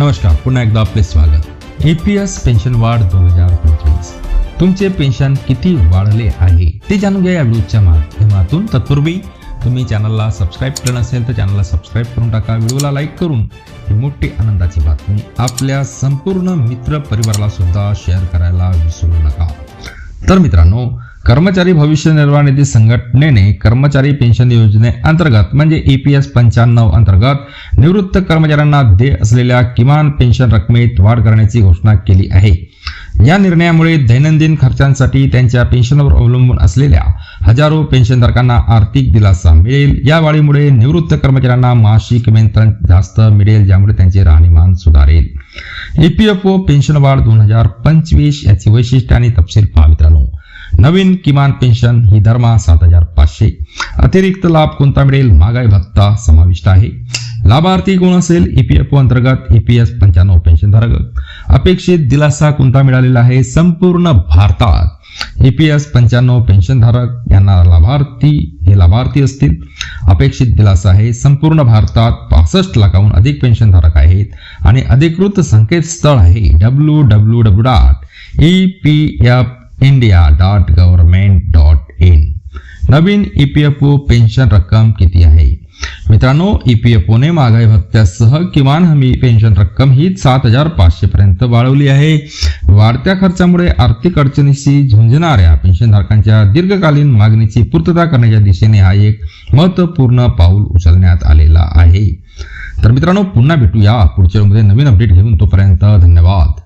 नमस्कार पुन्हा एकदा आपले स्वागत. ए पी एस पेन्शन वाढ दोन हजार पंचवीस. तुमचे पेन्शन किती वाढले आहे ते जाणून घ्या या व्हिडिओच्या माध्यमातून. तत्पूर्वी तुम्ही चॅनलला सबस्क्राईब केलं नसेल तर चॅनलला सबस्क्राईब करून टाका. व्हिडिओला लाईक करून ही मोठी आनंदाची बातमी आपल्या संपूर्ण मित्र परिवाराला सुद्धा शेअर करायला विसरू नका. तर मित्रांनो कर्मचारी भविष्य निर्वाह निधी संघटनेने कर्मचारी पेन्शन योजनेअंतर्गत म्हणजे ई पी एस पंच्याण्णव अंतर्गत निवृत्त कर्मचाऱ्यांना देय असलेल्या किमान पेन्शन रकमेत वाढ करण्याची घोषणा केली आहे. या निर्णयामुळे दैनंदिन खर्चांसाठी त्यांच्या पेन्शनवर अवलंबून असलेल्या हजारो पेन्शनधारकांना आर्थिक दिलासा मिळेल. या वाढीमुळे निवृत्त कर्मचाऱ्यांना मासिक नियंत्रण जास्त मिळेल ज्यामुळे त्यांचे राहणीमान सुधारेल. ईपीएफओ पेन्शन वाढ दोन हजार पंचवीस याची वैशिष्ट्य आणि तपशील पहा मित्रांनो. नवीन किमान पेन्शन ही दरमहा सात हजार पाचशे. अतिरिक्त लाभ कोणता मिळेल? महागाई भत्ता समाविष्ट आहे. लाभार्थी कोण असेल? ईपीएफओ अंतर्गत ईपीएस पंच्याण्णव पेन्शनधारक. अपेक्षित दिलासा कोणता मिळालेला आहे? संपूर्ण भारतात ईपीएस पंच्याण्णव पेन्शनधारक यांना लाभार्थी हे लाभार्थी असतील. अपेक्षित दिलासा आहे. संपूर्ण भारतात पासष्ट लाखाहून अधिक पेन्शनधारक आहेत आणि अधिकृत संकेतस्थळ आहे. W W W dot E P F India dot government dot in Naveen E P F O pension रक्कम किती आहे? मित्रांनो ई पी एफ ओने महागाई भत्त्यासह किमान हमी पेन्शन रक्कम ही सात हजार पाचशे पर्यंत वाढवली आहे. वाढत्या खर्चामुळे आर्थिक अडचणीशी झुंजणाऱ्या पेन्शनधारकांच्या दीर्घकालीन मागणीची पूर्तता करण्याच्या दिशेने हा एक महत्त्वपूर्ण पाऊल उचलण्यात आलेला आहे. तर मित्रांनो पुन्हा भेटूया पुढच्या मध्ये नवीन अपडेट घेऊन तोपर्यंत धन्यवाद.